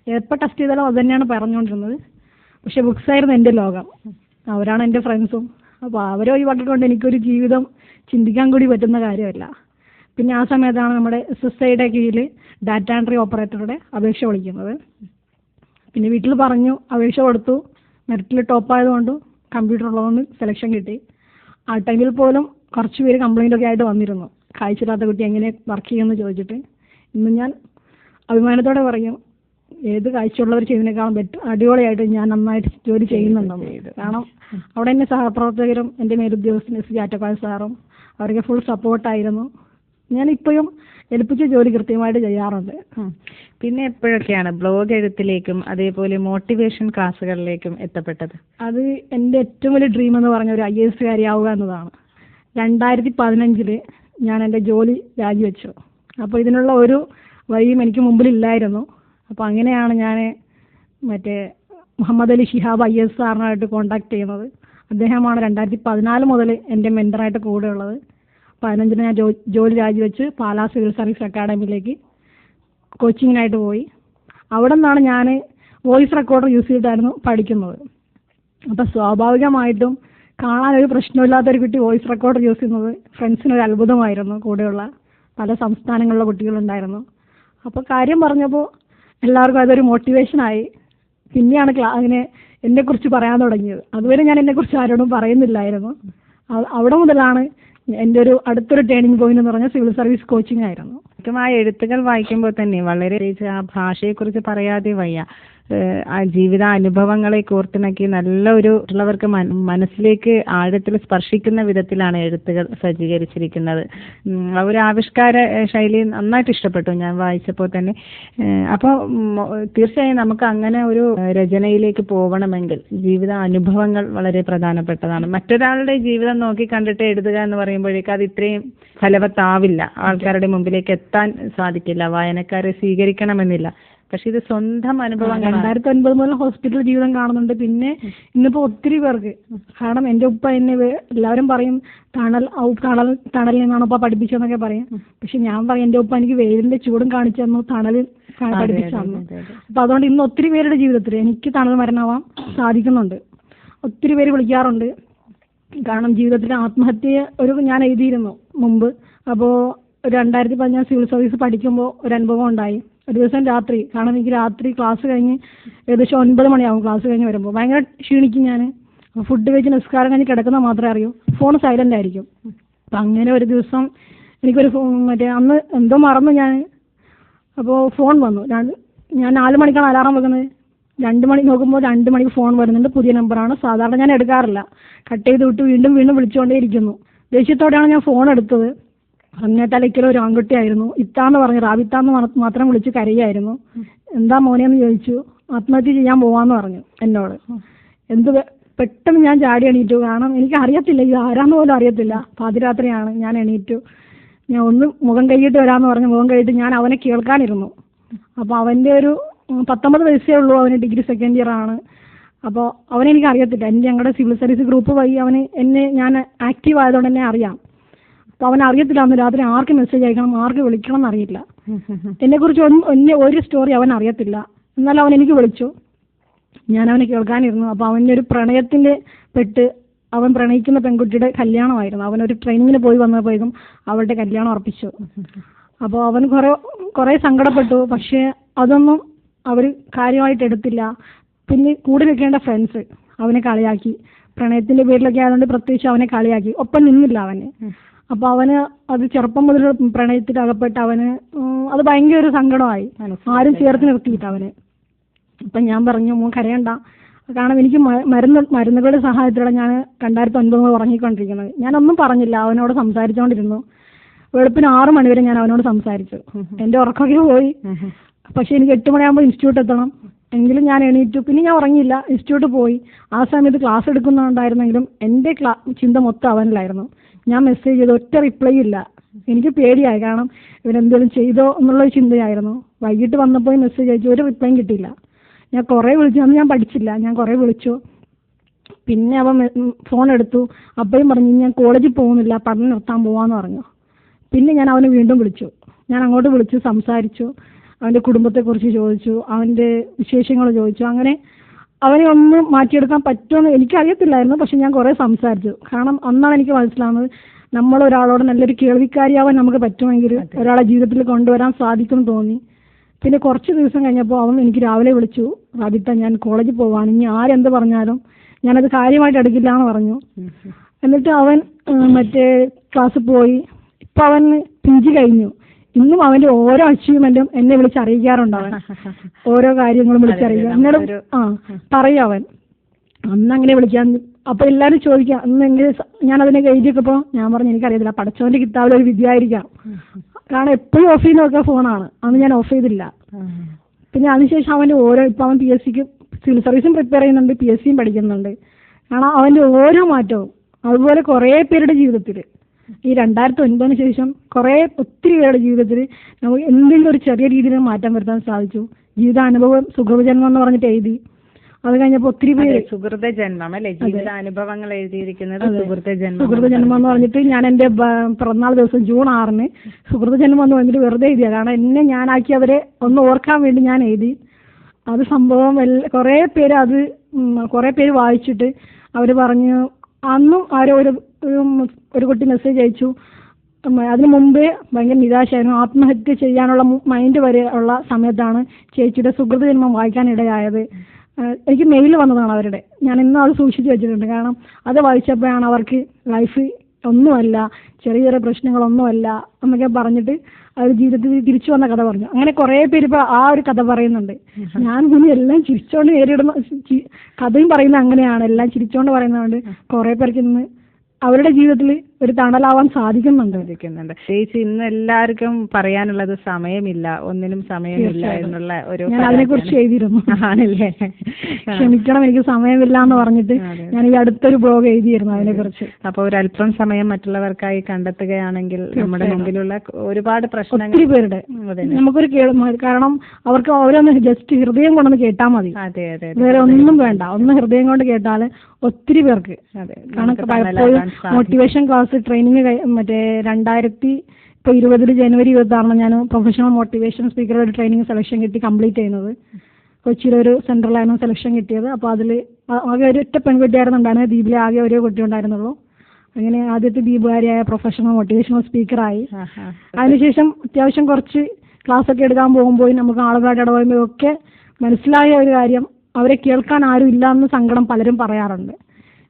എപ്പോൾ ടെസ്റ്റ് ചെയ്താലും അത് തന്നെയാണ് പറഞ്ഞുകൊണ്ടിരുന്നത്. പക്ഷെ ബുക്സ് ആയിരുന്നു എന്റെ ലോകം. അവരാണ് എന്റെ ഫ്രണ്ട്സും അപ്പോൾ അവരെ ഒഴിവാക്കിക്കൊണ്ട് എനിക്കൊരു ജീവിതം ചിന്തിക്കാൻ കൂടി പറ്റുന്ന കാര്യമല്ല. പിന്നെ ആ സമയത്താണ് നമ്മുടെ എസ് എസ് ഐയുടെ കീഴിൽ ഡാറ്റ എൻട്രി ഓപ്പറേറ്ററുടെ അപേക്ഷ വിളിക്കുന്നത്. പിന്നെ വീട്ടിൽ പറഞ്ഞു അപേക്ഷ കൊടുത്തു. മെറിറ്റിൽ ടോപ്പ് ആയതുകൊണ്ട് കമ്പ്യൂട്ടർ ഉള്ളതുകൊണ്ട് സെലക്ഷൻ കിട്ടി. ആ ടൈമിൽ പോലും കുറച്ച് പേര് കംപ്ലൈന്റ് ഒക്കെ ആയിട്ട് വന്നിരുന്നു. കാഴ്ചയില്ലാത്ത കുട്ടി എങ്ങനെ വർക്ക് ചെയ്യുമെന്ന് ചോദിച്ചിട്ട്. ഇന്ന് ഞാൻ അഭിമാനത്തോടെ പറയും ഏത് കാഴ്ചയുള്ളവർ ചെയ്യുന്നതിനേക്കാളും ബെറ്റർ അടിപൊളിയായിട്ട് ഞാൻ നന്നായിട്ട് ജോലി ചെയ്യുന്നുണ്ടെന്ന്. കാരണം അവിടെ എന്റെ സഹപ്രവർത്തകരും എന്റെ മേലുദ്യോഗസ്ഥൻ എസ്. ജാറ്റപ്പാൽ സാറും അവർക്ക് ഫുൾ സപ്പോർട്ടായിരുന്നു ഞാൻ ഇപ്പോഴും ഏൽപ്പിച്ച ജോലി കൃത്യമായിട്ട് ചെയ്യാറുണ്ട്. പിന്നെ എപ്പോഴൊക്കെയാണ് ബ്ലോഗ് എഴുത്തിലേക്കും അതേപോലെ മോട്ടിവേഷൻ ക്ലാസ്സുകളിലേക്കും എത്തപ്പെട്ടത്? അത് എന്റെ ഏറ്റവും വലിയ ഡ്രീം എന്ന് പറഞ്ഞ ഒരു ഐ എസ് കാര്യമാവുക എന്നതാണ്. രണ്ടായിരത്തി പതിനഞ്ചിൽ ഞാൻ എന്റെ ജോലി രാജിവെച്ചു. അപ്പോൾ ഇതിനുള്ള ഒരു വഴിയും എനിക്ക് മുമ്പിലില്ലായിരുന്നു. അപ്പോൾ അങ്ങനെയാണ് ഞാൻ മറ്റേ മുഹമ്മദ് അലി ഷിഹാബ് ഐ എസ് സാറിനായിട്ട് കോൺടാക്ട് ചെയ്യുന്നത്. അദ്ദേഹമാണ് രണ്ടായിരത്തി പതിനാല് മുതൽ എന്റെ മെന്ററായിട്ട് കൂടെയുള്ളത്. പതിനഞ്ചിന് ഞാൻ ജോലി രാജിവെച്ച് പാലാ സിവിൽ സർവീസ് അക്കാഡമിയിലേക്ക് കോച്ചിങ്ങിനായിട്ട് പോയി. അവിടെ നിന്നാണ് ഞാൻ വോയിസ് റെക്കോർഡർ യൂസ് ചെയ്തിട്ടായിരുന്നു പഠിക്കുന്നത്. അപ്പോൾ സ്വാഭാവികമായിട്ടും കാണാൻ ഒരു പ്രശ്നമില്ലാത്തൊരു കുട്ടി വോയിസ് റെക്കോർഡർ യൂസ് ചെയ്യുന്നത് ഫ്രണ്ട്സിനൊരു അത്ഭുതമായിരുന്നു. കൂടെയുള്ള പല സംസ്ഥാനങ്ങളിലെ കുട്ടികളുണ്ടായിരുന്നു. അപ്പോൾ കാര്യം പറഞ്ഞപ്പോൾ എല്ലാവർക്കും അതൊരു മോട്ടിവേഷനായി. പിന്നെയാണ് ക്ലാ അങ്ങനെ എന്നെക്കുറിച്ച് പറയാൻ തുടങ്ങിയത്. അതുവരെ ഞാൻ എന്നെക്കുറിച്ച് ആരോടും പറയുന്നില്ലായിരുന്നു. അവിടെ മുതലാണ് എന്റെ ഒരു അടുത്തൊരു ടേണിംഗ് പോയിന്റ് എന്ന് പറഞ്ഞാൽ സിവിൽ സർവീസ് കോച്ചിങ് ആയിരുന്നു. ആ എഴുത്തുകൾ വായിക്കുമ്പോൾ തന്നെ വളരെ ആ ഭാഷയെക്കുറിച്ച് പറയാതെ വയ്യ. ഏഹ് ആ ജീവിത അനുഭവങ്ങളെ കോർത്തിണക്കി നല്ല ഒരു മറ്റുള്ളവർക്ക് മനസ്സിലേക്ക് ആഴത്തിൽ സ്പർശിക്കുന്ന വിധത്തിലാണ് എഴുത്തുകൾ സജ്ജീകരിച്ചിരിക്കുന്നത്. ആ ഒരു ആവിഷ്കാര ശൈലി നന്നായിട്ട് ഇഷ്ടപ്പെട്ടു ഞാൻ വായിച്ചപ്പോൾ തന്നെ. അപ്പോൾ തീർച്ചയായും നമുക്ക് അങ്ങനെ ഒരു രചനയിലേക്ക് പോകണമെങ്കിൽ ജീവിത അനുഭവങ്ങൾ വളരെ പ്രധാനപ്പെട്ടതാണ്. മറ്റൊരാളുടെ ജീവിതം നോക്കി കണ്ടിട്ട് എഴുതുക എന്ന് പറയുമ്പോഴേക്ക് അത് ഇത്രയും ഫലവത്താവില്ല. ആൾക്കാരുടെ മുമ്പിലേക്ക് എത്താൻ സാധിക്കില്ല. വായനക്കാരെ സ്വീകരിക്കണമെന്നില്ല. പക്ഷെ ഇത് സ്വന്തം അനുഭവം രണ്ടായിരത്തി ഒൻപത് മുതൽ ഹോസ്പിറ്റൽ ജീവിതം കാണുന്നുണ്ട്. പിന്നെ ഇന്നിപ്പോ ഒത്തിരി പേർക്ക്. കാരണം എന്റെ ഉപ്പ എന്നെ എല്ലാവരും പറയും തണൽ ഔ തണൽ തണലിൽ നിന്നാണ് ഉപ്പ പഠിപ്പിച്ചതെന്നൊക്കെ പറയും. പക്ഷെ ഞാൻ പറയും എന്റെ ഉപ്പ എനിക്ക് വെയിലിന്റെ ചൂടും കാണിച്ചു തന്നു തണലിൽ പഠിപ്പിച്ചു തന്നു. അപ്പൊ അതുകൊണ്ട് ഇന്ന് ഒത്തിരി പേരുടെ ജീവിതത്തിൽ എനിക്ക് തണൽ മരണമാവാൻ സാധിക്കുന്നുണ്ട്. ഒത്തിരി പേര് വിളിക്കാറുണ്ട്. കാരണം ജീവിതത്തിൽ ആത്മഹത്യ ഒരു ഞാൻ എഴുതിയിരുന്നു മുമ്പ്. അപ്പോൾ രണ്ടായിരത്തി പതിനാറ് സിവിൽ സർവീസ് പഠിക്കുമ്പോൾ ഒരു അനുഭവം ഉണ്ടായി. ഒരു ദിവസം രാത്രി. കാരണം എനിക്ക് രാത്രി ക്ലാസ് കഴിഞ്ഞ് ഏകദേശം ഒൻപത് മണിയാവും ക്ലാസ് കഴിഞ്ഞ് വരുമ്പോൾ ഭയങ്കര ക്ഷീണിക്കും ഞാൻ ഫുഡ് കഴിച്ച് നിസ്കാരം കഴിഞ്ഞ് കിടക്കുന്ന മാത്രമേ അറിയൂ. ഫോൺ സൈലന്റ് ആയിരിക്കും. അപ്പം അങ്ങനെ ഒരു ദിവസം എനിക്കൊരു മറ്റേ അന്ന് എന്തോ മറന്നു ഞാൻ അപ്പോൾ ഫോൺ വന്നു. ഞാൻ നാല് മണിക്കാണ് അലാറം വെക്കുന്നത്. രണ്ട് മണി നോക്കുമ്പോൾ രണ്ട് മണിക്ക് ഫോൺ വരുന്നുണ്ട്. പുതിയ നമ്പറാണ് സാധാരണ ഞാൻ എടുക്കാറില്ല. കട്ട് ചെയ്ത് വിട്ട് വീണ്ടും വീണ്ടും വിളിച്ചുകൊണ്ടേ ഇരിക്കുന്നു ദേഷ്യത്തോടെയാണ് ഞാൻ ഫോൺ എടുത്തത്. അന്നേ തലയ്ക്കൽ ഒരു ആൺകുട്ടിയായിരുന്നു. ഇത്താന്ന് പറഞ്ഞു റാബിത്താന്ന് മാത്രം വിളിച്ച് കരയായിരുന്നു. എന്താ മോനെ എന്ന് ചോദിച്ചു. ആത്മഹത്യ ചെയ്യാൻ പോവാന്ന് പറഞ്ഞു എന്നോട്. എന്ത് പെട്ടെന്ന് ഞാൻ ചാടി എണീറ്റു. കാരണം എനിക്ക് അറിയത്തില്ല ഇത് ആരാന്ന് പോലും അറിയത്തില്ല. പാതിരാത്രിയാണ്. ഞാൻ എണീറ്റു. ഞാൻ ഒന്ന് മുഖം കൈയിട്ട് വരാമെന്ന് പറഞ്ഞു. മുഖം കൈയിട്ട് ഞാൻ അവനെ കേൾക്കാനിരുന്നു. അപ്പോൾ അവന്റെ ഒരു പത്തൊമ്പത് വയസ്സേ ഉള്ളൂ. അവന് ഡിഗ്രി സെക്കൻഡ് ഇയർ ആണ്. അപ്പോൾ അവനെനിക്ക് അറിയത്തില്ല എന്റെ ഞങ്ങളുടെ സിവിൽ സർവീസ് ഗ്രൂപ്പ് വഴി അവന് എന്നെ ഞാൻ ആക്റ്റീവ് ആയതുകൊണ്ട് എന്നെ അറിയാം. അവൻ അറിയത്തില്ല അന്ന് രാത്രി ആർക്ക് മെസ്സേജ് അയക്കണം ആർക്ക് വിളിക്കണം എന്നറിയില്ല. എന്നെക്കുറിച്ച് ഒന്നും ഒരു സ്റ്റോറി അവൻ അറിയത്തില്ല. എന്നാലും അവൻ എനിക്ക് വിളിച്ചു. ഞാൻ അവനെ കേൾക്കാനിരുന്നു. അപ്പോൾ അവന്റെ ഒരു പ്രണയത്തിന്റെ പെട്ട് അവൻ പ്രണയിക്കുന്ന പെൺകുട്ടിയുടെ കല്യാണമായിരുന്നു. അവനൊരു ട്രെയിനിങ്ങിന് പോയി വന്നപ്പോഴേക്കും അവളുടെ കല്യാണം ഉറപ്പിച്ചു. അപ്പോൾ അവൻ കുറേ കുറേ സങ്കടപ്പെട്ടു. പക്ഷേ അതൊന്നും അവർ കാര്യമായിട്ട് എടുത്തില്ല. പിന്നെ കൂടെ നിൽക്കേണ്ട ഫ്രണ്ട്സ് അവനെ കളിയാക്കി. പ്രണയത്തിന്റെ പേരിലൊക്കെ ആയതുകൊണ്ട് പ്രത്യേകിച്ച് അവനെ കളിയാക്കി. ഒപ്പം നിന്നില്ല അവന്. അപ്പോൾ അവന് അത് ചെറുപ്പം മുതൽ പ്രണയത്തിൽ അകപ്പെട്ട് അവന് അത് ഭയങ്കര ഒരു സങ്കടമായി. ആരും ചേർത്ത് നിർത്തിയിട്ട് അവന്. അപ്പം ഞാൻ പറഞ്ഞു മോൻ കരയണ്ട. കാരണം എനിക്ക് മരുന്ന് മരുന്നുകളുടെ സഹായത്തോടെ ഞാൻ രണ്ടായിരത്തി ഒൻപത് മുതൽ ഉറങ്ങിക്കൊണ്ടിരിക്കുന്നത്. ഞാനൊന്നും പറഞ്ഞില്ല. അവനോട് സംസാരിച്ചുകൊണ്ടിരുന്നു വെളുപ്പിന് ആറ് മണിവരെ ഞാൻ അവനോട് സംസാരിച്ചു. എന്റെ ഉറക്കമൊക്കെ പോയി. പക്ഷെ എനിക്ക് എട്ട് മണിയാകുമ്പോൾ ഇൻസ്റ്റിറ്റ്യൂട്ട് എത്തണം. എങ്കിലും ഞാൻ എണീറ്റു. പിന്നെ ഞാൻ ഉറങ്ങിയില്ല. ഇൻസ്റ്റിറ്റ്യൂട്ട് പോയി. ആ സമയത്ത് ക്ലാസ് എടുക്കുന്നുണ്ടായിരുന്നെങ്കിലും എന്റെ ക്ലാ ചിന്ത മൊത്തം അവനിലായിരുന്നു. ഞാൻ മെസ്സേജ് ചെയ്ത്. ഒറ്റ റിപ്ലൈ ഇല്ല. എനിക്ക് പേടിയായി. കാരണം ഇവരെന്തേലും ചെയ്തോ എന്നുള്ളൊരു ചിന്തയായിരുന്നു. വൈകിട്ട് വന്നപ്പോൾ മെസ്സേജ് അയച്ചു. ഒരു റിപ്ലൈയും കിട്ടിയില്ല. ഞാൻ കുറേ വിളിച്ചു. അന്ന് ഞാൻ പഠിച്ചില്ല. ഞാൻ കുറേ വിളിച്ചു. പിന്നെ അവൻ ഫോൺ എടുത്തു. അപ്പോഴും പറഞ്ഞു ഞാൻ കോളേജിൽ പോകുന്നില്ല. പഠനം നിർത്താൻ പോവാന്ന് പറഞ്ഞു. പിന്നെ ഞാൻ അവനെ വീണ്ടും വിളിച്ചു. ഞാൻ അങ്ങോട്ട് വിളിച്ചു സംസാരിച്ചു. അവന്റെ കുടുംബത്തെക്കുറിച്ച് ചോദിച്ചു അവന്റെ വിശേഷങ്ങൾ ചോദിച്ചു. അങ്ങനെ അവനെ ഒന്ന് മാറ്റിയെടുക്കാൻ പറ്റുമെന്ന് എനിക്കറിയത്തില്ലായിരുന്നു പക്ഷെ ഞാൻ കുറേ സംസാരിച്ചു. കാരണം അന്നാണ് എനിക്ക് മനസ്സിലാവുന്നത് നമ്മൾ ഒരാളോട് നല്ലൊരു കേൾവിക്കാരിയാവാൻ നമുക്ക് പറ്റുമെങ്കിൽ ഒരാളെ ജീവിതത്തിൽ കൊണ്ടുവരാൻ സാധിക്കും തോന്നി. പിന്നെ കുറച്ച് ദിവസം കഴിഞ്ഞപ്പോൾ അവൻ എനിക്ക് രാവിലെ വിളിച്ചു. റാബിത്ത ഞാൻ കോളേജിൽ പോവാണ്. ഇനി ആരെന്ത് പറഞ്ഞാലും ഞാനത് കാര്യമായിട്ട് എടുക്കില്ല എന്ന് പറഞ്ഞു. എന്നിട്ട് അവൻ മറ്റേ ക്ലാസ്സിൽ പോയി. ഇപ്പൊ അവൻ പി ജി കഴിഞ്ഞു. ഇന്നും അവന്റെ ഓരോ അച്ചീവ്മെന്റും എന്നെ വിളിച്ച് അറിയിക്കാറുണ്ട് അവൻ. (laughs) ഓരോ കാര്യങ്ങളും വിളിച്ചറിയിക്കുക എന്നോട് ആ പറയും അവൻ. അന്ന് അങ്ങനെ വിളിക്കാൻ അപ്പൊ എല്ലാരും ചോദിക്കാം അന്ന് എങ്ങനെ ഞാൻ അതിനെ എഴുതിയൊക്കെ ഞാൻ പറഞ്ഞു എനിക്കറിയത്തില്ല പഠിച്ചവന്റെ കിതാബിൽ ഒരു വിദ്യയായിരിക്കാം കാരണം എപ്പോഴും ഓഫ് ചെയ്ത് നോക്കുക ഫോണാണ് അന്ന് ഞാൻ ഓഫ് ചെയ്തില്ല. പിന്നെ അതിനുശേഷം അവന്റെ ഓരോ ഇപ്പൊ അവൻ പി എസ് സിക്ക് സിവിൽ സർവീസും പ്രിപ്പയർ ചെയ്യുന്നുണ്ട് പി എസ് സിയും പഠിക്കുന്നുണ്ട്. കാരണം അവന്റെ ഓരോ മാറ്റവും അതുപോലെ കുറേ പേരുടെ ജീവിതത്തിൽ ഈ രണ്ടായിരത്തി ഒൻപതിന് ശേഷം കുറേ ഒത്തിരി പേരുടെ ജീവിതത്തിൽ നമുക്ക് എന്തെങ്കിലും ഒരു ചെറിയ രീതിയിൽ മാറ്റം വരുത്താൻ സാധിച്ചു. ജീവിതാനുഭവം സുഖജന്മം എന്ന് പറഞ്ഞിട്ട് എഴുതി. അത് കഴിഞ്ഞപ്പോൾ ഒത്തിരി പേര് സുഹൃത ജന്മം അല്ലെ? ജീവിതാനുഭവങ്ങൾ എഴുതിയിരിക്കുന്നത് സുഹൃത ജന്മം സുഹൃത ജന്മം എന്ന് പറഞ്ഞിട്ട് ഞാൻ എന്റെ പിറന്നാൾ ദിവസം ജൂൺ ആറിന് സുഹൃത ജന്മം എന്ന് പറഞ്ഞിട്ട് വെറുതെ എഴുതിയ കാരണം എന്നെ ഞാനാക്കിയവരെ ഒന്ന് ഓർക്കാൻ വേണ്ടി ഞാൻ എഴുതി. അത് സംഭവം കുറെ പേര് അത് കുറെ കുറേ പേര് വായിച്ചിട്ട് അവർ പറഞ്ഞു അന്നും ആരോ ഒരു ഒരു ഒരു കുട്ടി മെസ്സേജ് അയച്ചു. അതിനു മുമ്പേ ഭയങ്കര നിരാശയായിരുന്നു. ആത്മഹത്യ ചെയ്യാനുള്ള മൈൻഡ് വരെ ഉള്ള സമയത്താണ് ചേച്ചിയുടെ സുഹൃത ജന്മം വായിക്കാനിടയായത് എനിക്ക് മെയിൽ വന്നതാണ് അവരുടെ. ഞാൻ ഇന്നും അത് സൂക്ഷിച്ചു വെച്ചിട്ടുണ്ട്. കാരണം അത് വായിച്ചപ്പോഴാണ് അവർക്ക് ലൈഫ് ഒന്നുമല്ല ചെറിയ ചെറിയ പ്രശ്നങ്ങളൊന്നുമല്ല എന്നൊക്കെ പറഞ്ഞിട്ട് അവർ ജീവിതത്തിൽ തിരിച്ചു വന്ന കഥ പറഞ്ഞു. അങ്ങനെ കുറേ പേര് ഇപ്പൊ ആ ഒരു കഥ പറയുന്നുണ്ട്. ഞാൻ ഇനി എല്ലാം ചിരിച്ചോണ്ട് നേരിടുന്ന കഥയും പറയുന്നത് അങ്ങനെയാണ്. എല്ലാം ചിരിച്ചോണ്ട് പറയുന്നതുകൊണ്ട് കുറേ പേർക്ക് ഇന്ന് അവരുടെ ജീവിതത്തിൽ ഒരു തണലാവാൻ സാധിക്കുന്നുണ്ട്. ഇരിക്കുന്നുണ്ട് പ്രത്യേകിച്ച് ഇന്ന് എല്ലാവർക്കും പറയാനുള്ളത് സമയമില്ല. ഒന്നിനും സമയമില്ല എന്നുള്ള ഒരു ഞാൻ അതിനെ കുറിച്ച് എഴുതിയിരുന്നു. ആണല്ലേ? (laughs) ക്ഷമിക്കണം എനിക്ക് സമയമില്ല എന്ന് പറഞ്ഞിട്ട് ഞാൻ ഈ അടുത്തൊരു ബ്ലോഗ് എഴുതിയിരുന്നു അതിനെ കുറിച്ച് അപ്പൊ ഒരു അല്പം സമയം മറ്റുള്ളവർക്കായി കണ്ടെത്തുകയാണെങ്കിൽ നമ്മുടെ മുമ്പിലുള്ള ഒരുപാട് പ്രശ്നങ്ങൾ ഒത്തിരി പേരുടെ. നമുക്കൊരു കാരണം അവർക്ക് അവരൊന്ന് ജസ്റ്റ് ഹൃദയം കൊണ്ടൊന്ന് കേട്ടാൽ മതി. അതെ അതെ വേറെ ഒന്നും വേണ്ട. ഒന്ന് ഹൃദയം കൊണ്ട് കേട്ടാൽ ഒത്തിരി പേർക്ക് അതെ കാരണം. മോട്ടിവേഷൻ ക്ലാസ് ട്രെയിനിങ് മറ്റേ രണ്ടായിരത്തി ഇപ്പൊ ഇരുപതിൽ ജനുവരി ഇരുപത്താറിന് ഞാൻ പ്രൊഫഷണൽ മോട്ടിവേഷൻ സ്പീക്കറുടെ ഒരു ട്രെയിനിങ് സെലക്ഷൻ കിട്ടി കംപ്ലീറ്റ് ചെയ്യുന്നത്. കൊച്ചിയിലെ ഒരു സെൻട്രലായിരുന്നു സെലക്ഷൻ കിട്ടിയത്. അപ്പോൾ അതിൽ ആകെ ഒരു ഒറ്റ പെൺകുട്ടിയായിരുന്നു ഉണ്ടായിരുന്നത്. ദ്വീപിലെ ആകെ ഒരേ കുട്ടി ഉണ്ടായിരുന്നുള്ളൂ. അങ്ങനെ ആദ്യത്തെ ദ്വീപുകാരിയായ പ്രൊഫഷണൽ മോട്ടിവേഷണൽ സ്പീക്കറായി. അതിനുശേഷം അത്യാവശ്യം കുറച്ച് ക്ലാസ് ഒക്കെ എടുക്കാൻ പോകുമ്പോൾ നമുക്ക് ആളുകളായിട്ട് ഇടപെടുമ്പോഴൊക്കെ മനസ്സിലായ ഒരു കാര്യം അവരെ കേൾക്കാൻ ആരും ഇല്ല എന്ന് സങ്കടം പലരും പറയാറുണ്ട്.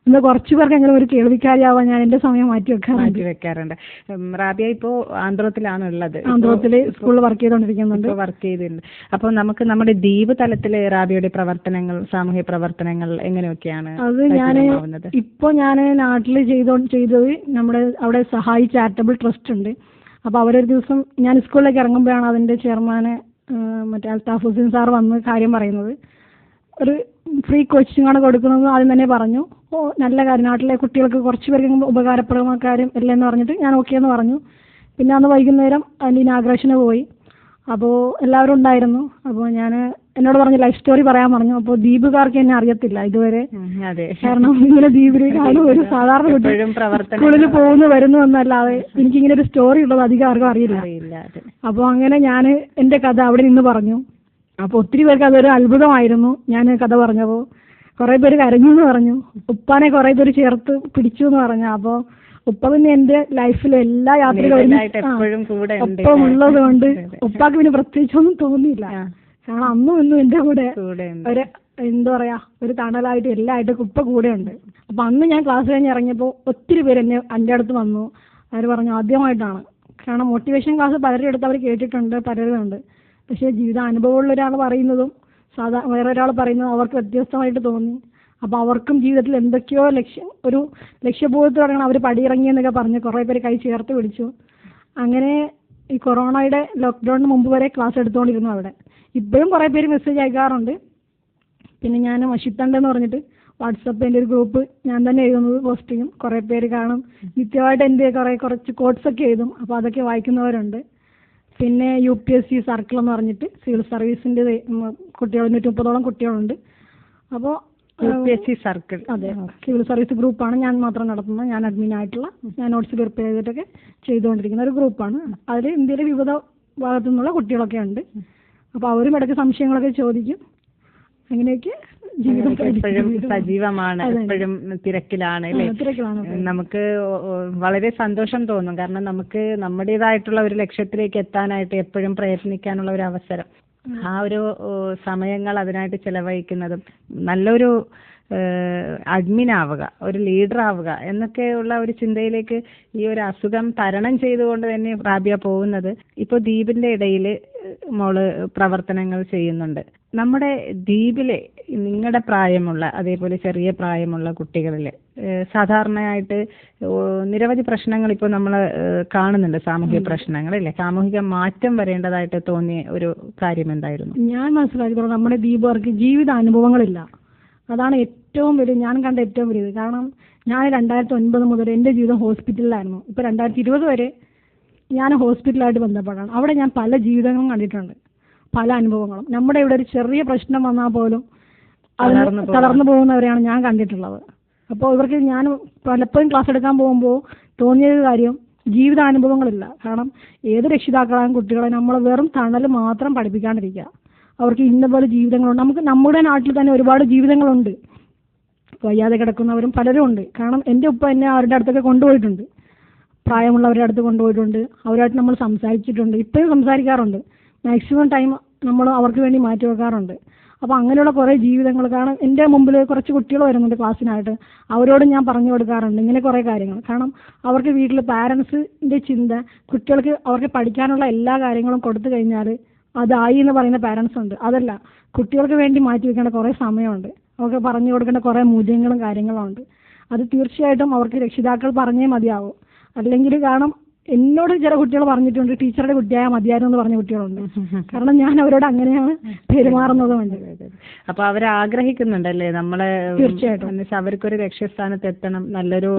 ഇന്ന് കുറച്ച് പേർക്ക് പേർക്കെങ്കിലും ഒരു കേൾവിക്കാരിയാവാൻ ഞാൻ എന്റെ സമയം മാറ്റി വെക്കാറുണ്ട്. മാറ്റി വെക്കാറുണ്ട്. ഉം, റാബിയ ഇപ്പോ ആന്ധ്രത്തിലാണ് ഉള്ളത് ആന്ധ്രത്തിൽ സ്കൂളിൽ വർക്ക് ചെയ്തുകൊണ്ടിരിക്കുന്നുണ്ട് വർക്ക് ചെയ്തിട്ടുണ്ട് അപ്പോൾ നമുക്ക് നമ്മുടെ ദ്വീപ് തലത്തിലെ റാബിയുടെ പ്രവർത്തനങ്ങൾ സാമൂഹ്യ പ്രവർത്തനങ്ങൾ എങ്ങനെയൊക്കെയാണ് അത് ഞാൻ ഇപ്പൊ ഞാൻ നാട്ടിൽ ചെയ്തോ ചെയ്തത് നമ്മുടെ അവിടെ സഹായി ചാരിറ്റബിൾ ട്രസ്റ്റ് ഉണ്ട്. അപ്പൊ അവരൊരു ദിവസം ഞാൻ സ്കൂളിലേക്ക് ഇറങ്ങുമ്പോഴാണ് അതിന്റെ ചെയർമാന് മറ്റേ അൽത്താഫ് ഹുസൈൻ സാർ വന്ന് കാര്യം പറയുന്നത്. ഒരു ഫ്രീ കോച്ചിങ് ആണ് കൊടുക്കുന്നത്. ആദ്യം തന്നെ പറഞ്ഞു. ഓ നല്ല കാര്യം. നാട്ടിലെ കുട്ടികൾക്ക് കുറച്ച് പേർക്ക് ഉപകാരപ്രദമായ കാര്യം അല്ലേ എന്ന് പറഞ്ഞിട്ട് ഞാൻ ഓക്കെ എന്ന് പറഞ്ഞു. പിന്നെ അന്ന് വൈകുന്നേരം അതിന്റെ ഇനാഗ്രേഷന് പോയി. അപ്പോൾ എല്ലാവരും ഉണ്ടായിരുന്നു. അപ്പോൾ ഞാൻ എന്നോട് പറഞ്ഞു ലൈഫ് സ്റ്റോറി പറയാൻ പറഞ്ഞു. അപ്പോൾ ദീപുകാർക്ക് എന്നെ അറിയത്തില്ല ഇതുവരെ. കാരണം ഇങ്ങനെ ദീപിലേക്കാണ് കാണും ഒരു സാധാരണ സ്കൂളിൽ പോകുന്നു വരുന്നു എന്നല്ലാതെ എനിക്കിങ്ങനെ ഒരു സ്റ്റോറി ഉള്ളത് അധികം ആർക്കും അറിയില്ല. അപ്പോൾ അങ്ങനെ ഞാൻ എന്റെ കഥ അവിടെ നിന്ന് പറഞ്ഞു. അപ്പോൾ ഒത്തിരി പേർക്ക് അതൊരു അത്ഭുതമായിരുന്നു. ഞാൻ കഥ പറഞ്ഞപ്പോൾ കുറേ പേര് കരഞ്ഞു എന്ന് പറഞ്ഞു. ഉപ്പാനെ കുറേ പേര് ചേർത്ത് പിടിച്ചു എന്ന് പറഞ്ഞു. അപ്പോൾ ഉപ്പ പിന്നെ എന്റെ ലൈഫിലെ എല്ലാ ഉണ്ട്. ഒപ്പം ഉള്ളത് കൊണ്ട്. ഉപ്പാക്ക് പിന്നെ പ്രത്യേകിച്ചൊന്നും തോന്നിയില്ല. കാരണം അന്നും ഇന്നും എന്റെ കൂടെ ഒരു എന്താ പറയാ ഒരു തണലായിട്ട് എല്ലായിട്ടും ഉപ്പ കൂടെ ഉണ്ട്. അപ്പൊ അന്ന് ഞാൻ ക്ലാസ് കഴിഞ്ഞ് ഇറങ്ങിയപ്പോൾ ഒത്തിരി പേര് എന്നെ എന്റെ അടുത്ത് വന്നു. അവർ പറഞ്ഞു ആദ്യമായിട്ടാണ്. കാരണം മോട്ടിവേഷൻ ക്ലാസ് പലരുടെ അടുത്ത് അവർ കേട്ടിട്ടുണ്ട് പലരും ഉണ്ട് പക്ഷേ ജീവിത അനുഭവമുള്ള ഒരാൾ പറയുന്നതും സാധാ വേറെ ഒരാൾ പറയുന്നതും അവർക്ക് വ്യത്യസ്തമായിട്ട് തോന്നി. അപ്പോൾ അവർക്കും ജീവിതത്തിൽ എന്തൊക്കെയോ ലക്ഷ്യം ഒരു ലക്ഷ്യബോധത്തോടെയാണ് അവർ പടിയിറങ്ങിയെന്നൊക്കെ പറഞ്ഞ്. കുറേ പേര് കൈ ചേർത്ത് പിടിച്ചു. അങ്ങനെ ഈ കൊറോണയുടെ ലോക്ക്ഡൌണിന് മുമ്പ് വരെ ക്ലാസ് എടുത്തുകൊണ്ടിരുന്നു അവിടെ. ഇപ്പോഴും കുറേ പേര് മെസ്സേജ് അയക്കാറുണ്ട്. പിന്നെ ഞാൻ മഷിത്തണ്ട് എന്ന് പറഞ്ഞിട്ട് വാട്സപ്പ് എന്റെ ഒരു ഗ്രൂപ്പ് ഞാൻ തന്നെ എഴുതുന്നത് പോസ്റ്റ് ചെയ്യും കുറേ പേര് കാണും. നിത്യമായിട്ട് എന്റെ കുറേ കുറച്ച് കോട്ട്സൊക്കെ എഴുതും. അപ്പോൾ അതൊക്കെ വായിക്കുന്നവരുണ്ട്. പിന്നെ U P S C circle എന്ന് പറഞ്ഞിട്ട് സിവിൽ സർവീസിന്റെ കുട്ടികൾ നൂറ്റി മുപ്പതോളം കുട്ടികളുണ്ട് അപ്പോൾ U P S C circle അതെ സിവിൽ സർവീസ് ഗ്രൂപ്പാണ് ഞാൻ മാത്രം നടത്തുന്നത്. ഞാൻ അഡ്മിൻ ആയിട്ടുള്ള ഞാൻ നോട്ട്സ് പ്രിപ്പയർ ചെയ്തിട്ടൊക്കെ ചെയ്തുകൊണ്ടിരിക്കുന്ന ഒരു ഗ്രൂപ്പാണ് അതിൽ ഇന്ത്യയിലെ വിവിധ ഭാഗത്തു നിന്നുള്ള കുട്ടികളൊക്കെ ഉണ്ട്. അപ്പോൾ അവരും ഇടയ്ക്ക് സംശയങ്ങളൊക്കെ ചോദിക്കും. അങ്ങനെയൊക്കെ എപ്പോഴും സജീവമാണ്. എപ്പോഴും തിരക്കിലാണ് അല്ലേ? നമുക്ക് വളരെ സന്തോഷം തോന്നും. കാരണം നമുക്ക് നമ്മുടേതായിട്ടുള്ള ഒരു ലക്ഷ്യത്തിലേക്ക് എത്താനായിട്ട് എപ്പോഴും പ്രയത്നിക്കാനുള്ള ഒരു അവസരം. ആ ഒരു സമയങ്ങൾ അതിനായിട്ട് ചെലവഴിക്കുന്നതും നല്ലൊരു അഡ്മിൻ ആവുക ഒരു ലീഡർ ആവുക എന്നൊക്കെയുള്ള ഒരു ചിന്തയിലേക്ക് ഈ ഒരു അസുഖം തരണം ചെയ്തുകൊണ്ട് തന്നെ റാബിയ പോകുന്നത്. ഇപ്പോൾ ദ്വീപിന്റെ ഇടയിൽ മോൾ പ്രവർത്തനങ്ങൾ ചെയ്യുന്നുണ്ട്. നമ്മുടെ ദ്വീപിലെ നിങ്ങളുടെ പ്രായമുള്ള അതേപോലെ ചെറിയ പ്രായമുള്ള കുട്ടികളിൽ സാധാരണയായിട്ട് നിരവധി പ്രശ്നങ്ങൾ ഇപ്പോൾ നമ്മൾ കാണുന്നുണ്ട് സാമൂഹിക പ്രശ്നങ്ങൾ അല്ലേ? സാമൂഹിക മാറ്റം വരേണ്ടതായിട്ട് തോന്നിയ ഒരു കാര്യം എന്തായിരുന്നു? ഞാൻ മനസ്സിലാക്കിയിട്ടുള്ളത് നമ്മുടെ ദ്വീപുകാർക്ക് ജീവിത അനുഭവങ്ങളില്ല അതാണ് ഏറ്റവും വലിയ ഞാൻ കണ്ട ഏറ്റവും വലിയത് കാരണം ഞാൻ രണ്ടായിരത്തി ഒൻപത് മുതൽ എന്റെ ജീവിതം ഹോസ്പിറ്റലിലായിരുന്നു. ഇപ്പോൾ രണ്ടായിരത്തി ഇരുപത് വരെ ഞാൻ ഹോസ്പിറ്റലായിട്ട് ബന്ധപ്പെടാണ്. അവിടെ ഞാൻ പല ജീവിതങ്ങളും കണ്ടിട്ടുണ്ട്. പല അനുഭവങ്ങളും. നമ്മുടെ ഇവിടെ ഒരു ചെറിയ പ്രശ്നം വന്നാൽ പോലും അത് തളർന്നു പോകുന്നവരെയാണ് ഞാൻ കണ്ടിട്ടുള്ളത്. അപ്പോൾ ഇവർക്ക് ഞാൻ പലപ്പോഴും ക്ലാസ് എടുക്കാൻ പോകുമ്പോൾ തോന്നിയൊരു കാര്യം ജീവിതാനുഭവങ്ങളില്ല. കാരണം ഏത് രക്ഷിതാക്കളായും കുട്ടികളെ നമ്മൾ വെറും തണൽ മാത്രം പഠിപ്പിക്കാണ്ടിരിക്കുക. അവർക്ക് ഇന്ന പോലെ ജീവിതങ്ങളുണ്ട്. നമുക്ക് നമ്മുടെ നാട്ടിൽ തന്നെ ഒരുപാട് ജീവിതങ്ങളുണ്ട്. വയ്യാതെ കിടക്കുന്നവരും പലരും ഉണ്ട്. കാരണം എന്റെ ഉപ്പ എന്നെ അവരുടെ അടുത്തൊക്കെ കൊണ്ടുപോയിട്ടുണ്ട്. പ്രായമുള്ളവരുടെ അടുത്ത് കൊണ്ടുപോയിട്ടുണ്ട്. അവരായിട്ട് നമ്മൾ സംസാരിച്ചിട്ടുണ്ട്. ഇപ്പോഴും സംസാരിക്കാറുണ്ട്. മാക്സിമം ടൈം നമ്മൾ അവർക്ക് വേണ്ടി മാറ്റി വെക്കാറുണ്ട്. അപ്പോൾ അങ്ങനെയുള്ള കുറേ ജീവിതങ്ങൾ കാരണം എന്റെ മുമ്പിൽ കുറച്ച് കുട്ടികൾ വരുന്നുണ്ട് ക്ലാസ്സിനായിട്ട്. അവരോട് ഞാൻ പറഞ്ഞു കൊടുക്കാറുണ്ട് ഇങ്ങനെ കുറേ കാര്യങ്ങൾ കാരണം അവർക്ക് വീട്ടിൽ പാരൻസിന്റെ ചിന്ത കുട്ടികൾക്ക് അവർക്ക് പഠിക്കാനുള്ള എല്ലാ കാര്യങ്ങളും കൊടുത്തു കഴിഞ്ഞാൽ അതായി എന്ന് പറയുന്ന പാരൻസ് ഉണ്ട്. അതല്ല കുട്ടികൾക്ക് വേണ്ടി മാറ്റി വെക്കേണ്ട കുറേ സമയമുണ്ട്. അവർക്ക് പറഞ്ഞു കൊടുക്കേണ്ട കുറേ മൂല്യങ്ങളും കാര്യങ്ങളും ഉണ്ട്. അത് തീർച്ചയായിട്ടും അവർക്ക് രക്ഷിതാക്കൾ പറഞ്ഞേ മതിയാവും. അല്ലെങ്കിൽ കാരണം എന്നോട് ചില കുട്ടികൾ പറഞ്ഞിട്ടുണ്ട് ടീച്ചറുടെ കുട്ടിയായ മതിയായിരുന്നു എന്ന് പറഞ്ഞ കുട്ടികളുണ്ട്. (laughs) കാരണം ഞാൻ അവരോട് അങ്ങനെയാണ് പെരുമാറുന്നതുമുണ്ട് അപ്പൊ അവർ ആഗ്രഹിക്കുന്നുണ്ടല്ലേ നമ്മളെ തീർച്ചയായിട്ടും. അവർക്കൊരു ലക്ഷ്യസ്ഥാനത്ത് എത്തണം നല്ലൊരു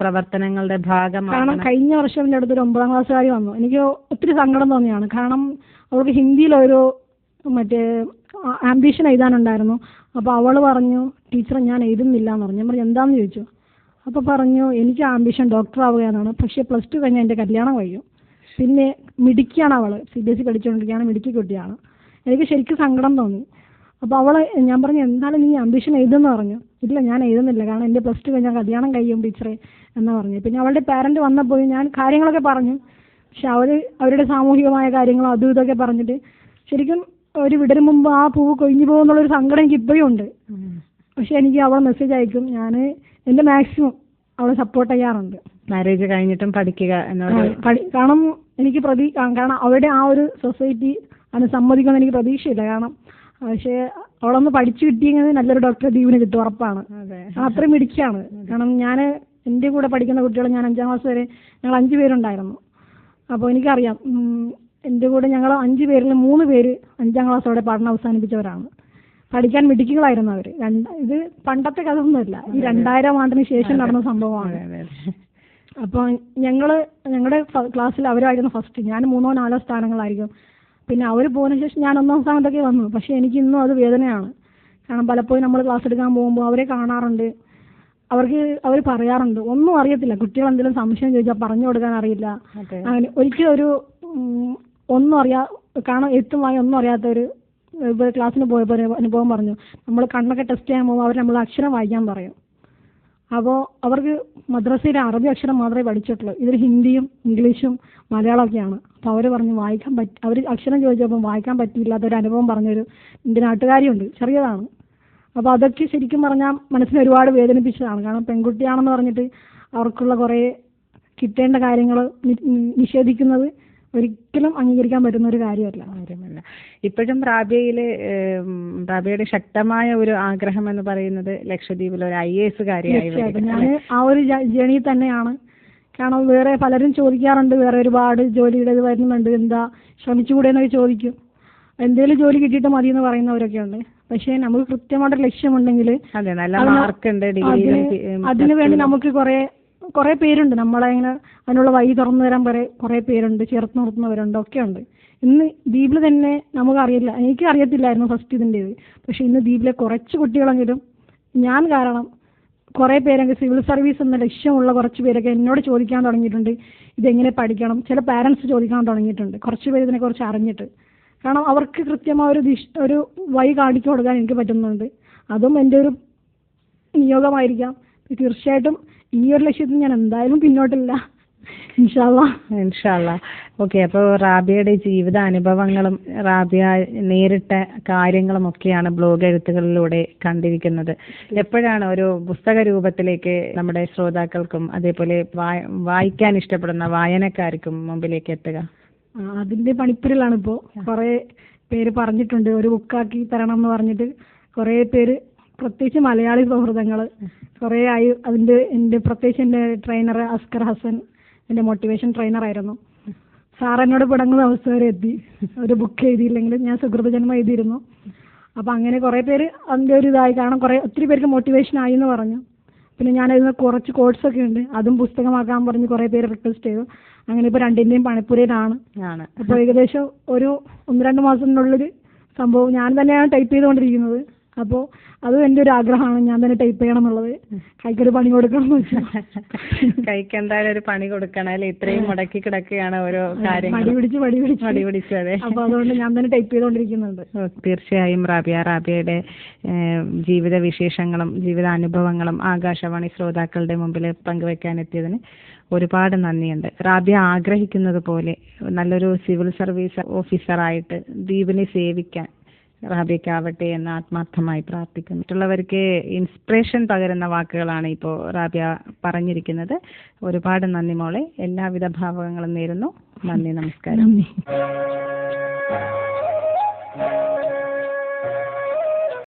പ്രവർത്തനങ്ങളുടെ ഭാഗമാണ് കാരണം കഴിഞ്ഞ വർഷം എന്റെ അടുത്തൊരു ഒമ്പതാം ക്ലാസ്സുകാരി വന്നു. എനിക്ക് ഒത്തിരി സങ്കടം തോന്നിയാണ്. കാരണം അവൾക്ക് ഹിന്ദിയിലൊരു മറ്റേ ആംബിഷൻ എഴുതാനുണ്ടായിരുന്നു. അപ്പോൾ അവൾ പറഞ്ഞു ടീച്ചർ ഞാൻ എഴുതുന്നില്ല എന്ന് പറഞ്ഞു. ഞാൻ പറഞ്ഞു എന്താണെന്ന് ചോദിച്ചു? അപ്പോൾ പറഞ്ഞു എനിക്ക് ആംബിഷൻ ഡോക്ടർ ആവുകയെന്നാണ്. പക്ഷേ പ്ലസ് ടു കഴിഞ്ഞാൽ എന്റെ കല്യാണം കഴിയും പിന്നെ മിടുക്കിയാണ് അവൾ സി ബി എസ് സി പഠിച്ചുകൊണ്ടിരിക്കുകയാണ് മിടുക്കി കുട്ടിയാണ്. എനിക്ക് ശരിക്കും സങ്കടം തോന്നി. അപ്പോൾ അവൾ ഞാൻ പറഞ്ഞു എന്തായാലും നീ ആംബിഷൻ എഴുതുമെന്ന് പറഞ്ഞു. ഇല്ല ഞാൻ എഴുതുന്നില്ല. കാരണം എന്റെ പ്ലസ് ടു കഴിഞ്ഞാൽ കല്യാണം കഴിയും ടീച്ചറെ എന്ന് പറഞ്ഞു. പിന്നെ അവളുടെ പാരന്റ് വന്നപ്പോൾ ഞാൻ കാര്യങ്ങളൊക്കെ പറഞ്ഞു. പക്ഷെ അവർ അവരുടെ സാമൂഹികമായ കാര്യങ്ങളും അതും ഇതൊക്കെ പറഞ്ഞിട്ട് ശരിക്കും ഒരു വിടരും മുമ്പ് ആ പൂവ് കൊഴിഞ്ഞു പോകുന്നുള്ളൊരു സങ്കടം എനിക്ക് ഇപ്പോഴും ഉണ്ട്. പക്ഷെ എനിക്ക് അവൾ മെസ്സേജ് അയക്കും. ഞാൻ എന്റെ മാക്സിമം അവളെ സപ്പോർട്ട് ചെയ്യാറുണ്ട്. മാരേജ് കഴിഞ്ഞിട്ടും പഠിക്കുക കാരണം എനിക്ക് പ്രതി കാരണം അവരുടെ ആ ഒരു സൊസൈറ്റി അതിന് സമ്മതിക്കുമെന്ന് എനിക്ക് പ്രതീക്ഷയില്ല. കാരണം പക്ഷേ അവളൊന്ന് പഠിച്ചു കിട്ടിയെങ്കിൽ നല്ലൊരു ഡോക്ടറെ ദീപിന് കിട്ടും ഉറപ്പാണ്. അത്രയും മിടിക്കാണ് കാരണം ഞാൻ എന്റെ കൂടെ പഠിക്കുന്ന കുട്ടികൾ ഞാൻ അഞ്ചാം ക്ലാസ് വരെ ഞങ്ങൾ അഞ്ച് പേരുണ്ടായിരുന്നു. അപ്പോൾ എനിക്കറിയാം എന്റെ കൂടെ ഞങ്ങൾ അഞ്ച് പേരിൽ മൂന്ന് പേര് അഞ്ചാം ക്ലാസ്സോടെ പഠനം അവസാനിപ്പിച്ചവരാണ്. പഠിക്കാൻ മിടുക്കികളായിരുന്നു അവർ. ഇത് പണ്ടത്തെ കഥ ഒന്നുമല്ല ഈ രണ്ടായിരം ആണ്ടിന് ശേഷം നടന്ന സംഭവമാണ്. അപ്പോൾ ഞങ്ങൾ ഞങ്ങളുടെ ക്ലാസ്സിൽ അവരായിരുന്നു ഫസ്റ്റ് ഞാൻ മൂന്നോ നാലോ സ്ഥാനങ്ങളായിരിക്കും. പിന്നെ അവർ പോകുന്ന ശേഷം ഞാൻ ഒന്നാം സ്ഥാനത്തൊക്കെ വന്നു. പക്ഷേ എനിക്ക് ഇന്നും അത് വേദനയാണ്. കാരണം പലപ്പോഴും നമ്മൾ ക്ലാസ് എടുക്കാൻ പോകുമ്പോൾ അവരെ കാണാറുണ്ട്. അവർക്ക് അവർ പറയാറുണ്ട്. ഒന്നും അറിയത്തില്ല. കുട്ടികൾ എന്തെങ്കിലും സംശയം ചോദിച്ചാൽ പറഞ്ഞു കൊടുക്കാൻ അറിയില്ല. അങ്ങനെ ഒരിക്കലും ഒരു ഒന്നും അറിയാ കാണാൻ എത്തുമായി ഒന്നും അറിയാത്തൊരു ഇപ്പോൾ ക്ലാസ്സിന് പോയപ്പോൾ അനുഭവം പറഞ്ഞു. നമ്മൾ കണ്ണൊക്കെ ടെസ്റ്റ് ചെയ്യാൻ പോകുമ്പോൾ അവർ നമ്മൾ അക്ഷരം വായിക്കാൻ പറയും. അപ്പോൾ അവർക്ക് മദ്രസയിലെ അറബി അക്ഷരം മാത്രമേ പഠിച്ചിട്ടുള്ളൂ. ഇതിൽ ഹിന്ദിയും ഇംഗ്ലീഷും മലയാളമൊക്കെയാണ്. അപ്പോൾ അവർ പറഞ്ഞു വായിക്കാൻ പറ്റി അവർ അക്ഷരം ചോദിച്ചപ്പോൾ വായിക്കാൻ പറ്റിയില്ലാത്തൊരു അനുഭവം പറഞ്ഞൊരു എന്റെ നാട്ടുകാരിയുണ്ട്. ചെറിയതാണ്. അപ്പോൾ അതൊക്കെ ശരിക്കും പറഞ്ഞാൽ മനസ്സിനെ ഒരുപാട് വേദനിപ്പിച്ചതാണ്. കാരണം പെൺകുട്ടിയാണെന്ന് പറഞ്ഞിട്ട് അവർക്കുള്ള കുറേ കിട്ടേണ്ട കാര്യങ്ങൾ നിഷേധിക്കുന്നത് ഒരിക്കലും അംഗീകരിക്കാൻ പറ്റുന്ന ഒരു കാര്യമല്ല. കാര്യമല്ല. ഇപ്പോഴും റാബിയയിൽ ഏം, റാബിയയുടെ ശക്തമായ ഒരു ആഗ്രഹം എന്ന് പറയുന്നത് ലക്ഷദ്വീപിൽ ഒരു ഐ എ എസ് കാര്യമായിരുന്നു ഞാൻ ആ ഒരു ജേണി തന്നെയാണ്. കാരണം വേറെ പലരും ചോദിക്കാറുണ്ട് വേറെ ഒരുപാട് ജോലിയുടെ ഇത് വരുന്നുണ്ട് എന്താ ശ്രമിച്ചുകൂടെ എന്നൊക്കെ ചോദിക്കും. എന്തേലും ജോലി കിട്ടിയിട്ട് മതി എന്ന് പറയുന്നവരൊക്കെ ഉണ്ട് പക്ഷേ നമുക്ക് കൃത്യമായിട്ട് ലക്ഷ്യമുണ്ടെങ്കിൽ അതിനു വേണ്ടി നമുക്ക് കുറെ കുറെ പേരുണ്ട്. നമ്മളെ ഇങ്ങനെ അതിനുള്ള വഴി തുറന്നു തരാൻ കുറെ കുറെ പേരുണ്ട്. ചേർത്ത് നിർത്തുന്നവരുണ്ട്. ഒക്കെ ഉണ്ട് ഇന്ന് ദ്വീപിൽ തന്നെ നമുക്ക് അറിയില്ല എനിക്ക് അറിയത്തില്ലായിരുന്നു ഫസ്റ്റ് ഇതിന്റെത്. പക്ഷെ ഇന്ന് ദ്വീപിലെ കുറച്ച് കുട്ടികളെങ്കിലും ഞാൻ കാരണം കുറെ പേരൊക്കെ സിവിൽ സർവീസ് എന്ന ലക്ഷ്യമുള്ള കുറച്ച് പേരൊക്കെ എന്നോട് ചോദിക്കാൻ തുടങ്ങിയിട്ടുണ്ട്. ഇതെങ്ങനെ പഠിക്കണം? ചില പാരൻസ് ചോദിക്കാൻ തുടങ്ങിയിട്ടുണ്ട്. കുറച്ച് പേര് ഇതിനെക്കുറിച്ച് അറിഞ്ഞിട്ട്. കാരണം അവർക്ക് കൃത്യമായ ഒരു ദിശ ഒരു വഴി കാണിച്ചു കൊടുക്കാൻ എനിക്ക് പറ്റുന്നുണ്ട്. അതും എന്റെ ഒരു നിയോഗമായിരിക്കാം. തീർച്ചയായിട്ടും ഈ ഒരു ലക്ഷ്യത്തിൽ ഞാൻ എന്തായാലും പിന്നോട്ടില്ല. ഇൻഷാല്ലാ ഓക്കെ അപ്പോൾ റാബിയയുടെ ജീവിത അനുഭവങ്ങളും റാബിയ നേരിട്ട കാര്യങ്ങളും ഒക്കെയാണ് ബ്ലോഗ് എഴുത്തുകളിലൂടെ കണ്ടിരിക്കുന്നത്. എപ്പോഴാണ് ഒരു പുസ്തക രൂപത്തിലേക്ക് നമ്മുടെ ശ്രോതാക്കൾക്കും അതേപോലെ വായിക്കാൻ ഇഷ്ടപ്പെടുന്ന വായനക്കാർക്കും മുമ്പിലേക്ക് എത്തുക? അതിന്റെ പണിപ്പുരലാണ് ഇപ്പോൾ കുറേ പേര് പറഞ്ഞിട്ടുണ്ട്. ഒരു ബുക്കാക്കി തരണം എന്ന് പറഞ്ഞിട്ട് കുറേ പേര് പ്രത്യേകിച്ച് മലയാളി സൗഹൃദങ്ങൾ കുറേ ആയി അതിന്റെ എന്റെ പ്രത്യേകിച്ച് എന്റെ ട്രെയിനർ അസ്കർ ഹസൻ എന്റെ മോട്ടിവേഷൻ ട്രെയിനർ ആയിരുന്നു. സാർ എന്നോട് പിടങ്ങുന്ന അവസ്ഥ വരെ എത്തി. ഒരു ബുക്ക് എഴുതിയില്ലെങ്കിൽ ഞാൻ സുഹൃതജന്മം എഴുതിയിരുന്നു. അപ്പം അങ്ങനെ കുറേ പേര് അതിന്റെ ഒരു ഇതായി കാരണം കുറേ ഒത്തിരി പേർക്ക് മോട്ടിവേഷൻ ആയി എന്ന് പറഞ്ഞു. പിന്നെ ഞാൻ അതിന് കുറച്ച് കോഴ്സ് ഒക്കെ ഉണ്ട്. അതും പുസ്തകമാക്കാൻ പറഞ്ഞ് കുറേ പേര് റിക്വസ്റ്റ് ചെയ്തു. അങ്ങനെ ഇപ്പോൾ രണ്ടിന്റെയും പണിപ്പുരയിലാണ്. അപ്പൊ അപ്പോൾ ഏകദേശം ഒരു ഒന്ന് രണ്ട് മാസത്തിനുള്ളിൽ സംഭവം ഞാൻ തന്നെയാണ് ടൈപ്പ് ചെയ്തുകൊണ്ടിരിക്കുന്നത്. അപ്പോൾ അതും എന്റെ ഒരു ആഗ്രഹമാണ്. ഞാൻ തന്നെ ടൈപ്പ് ചെയ്യണം എന്നുള്ളത്. കൈക്കൊരു പണി കൊടുക്കണം എന്ന് വെച്ചാൽ കൈക്ക് എന്തായാലും ഒരു പണി കൊടുക്കണം അല്ലെ? ഇത്രയും മുടക്കി കിടക്കുകയാണ് ഓരോ മടി കാര്യങ്ങൾ പിടിച്ച് മടി പിടിച്ച്. മടി പിടിച്ചു അതെ. അപ്പോൾ അതുകൊണ്ട് ഞാൻ തന്നെ ടൈപ്പ് ചെയ്തുകൊണ്ടിരിക്കുന്നുണ്ട് തീർച്ചയായും റാബിയ. റാബിയയുടെ ജീവിത വിശേഷങ്ങളും ജീവിത അനുഭവങ്ങളും ആകാശവാണി ശ്രോതാക്കളുടെ മുമ്പിൽ പങ്കുവെക്കാൻ എത്തിയതിന് ഒരുപാട് നന്ദിയുണ്ട്. റാബിയ ആഗ്രഹിക്കുന്നത് പോലെ നല്ലൊരു സിവിൽ സർവീസ് ഓഫീസറായിട്ട് ദ്വീപിനെ സേവിക്കാൻ റാബിയക്കാവട്ടെ എന്ന് ആത്മാർത്ഥമായി പ്രാർത്ഥിക്കുന്നു. മറ്റുള്ളവർക്ക് ഇൻസ്പിറേഷൻ പകരുന്ന വാക്കുകളാണ് ഇപ്പോൾ റാബിയ പറഞ്ഞിരിക്കുന്നത്. ഒരുപാട് നന്ദി മോളെ. എല്ലാവിധ ഭാവങ്ങളും നേരുന്നു. നന്ദി നമസ്കാരം.